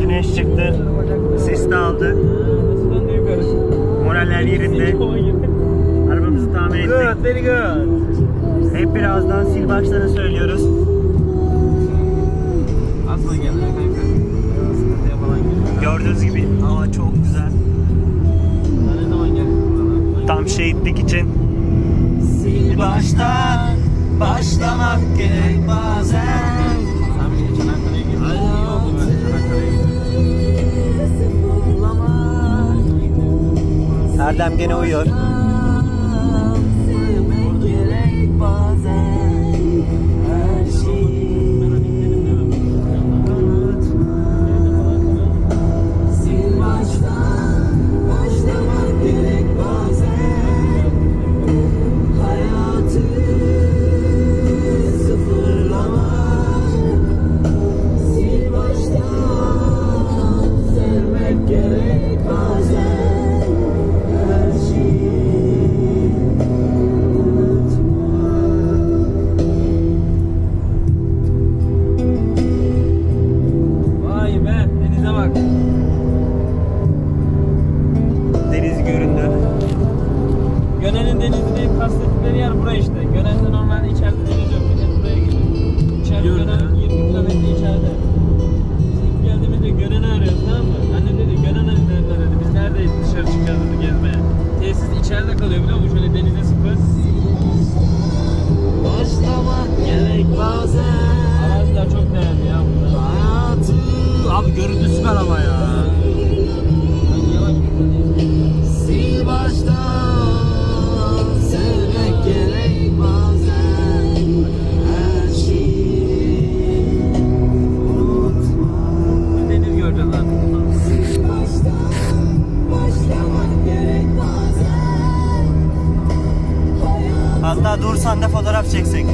Güneş çıktı. Ses de aldı. Moraller yerinde. Arabamızı tamir ettik. Good, very good. Hep birazdan sil başlarını söylüyoruz. Gördüğünüz gibi hava çok güzel. Tam şehitlik için. Sil baştan Erdem gene uyuyor. Kastettikleri yer bura işte. Gönen'de normalde içeride deniz yok. Millet buraya gidiyor. İçeride Gönen 20 kilometre içeride. Biz ilk geldiğimizde Gönen'i arıyoruz tamam mı? Annem dedi Gönen hani nerede dedi. Biz neredeyiz dışarı çıkacağız dedi gezmeye. Tesis içeride kalıyor biliyor musun? Şöyle denize sıfır. Hatta dursan da fotoğraf çeksek.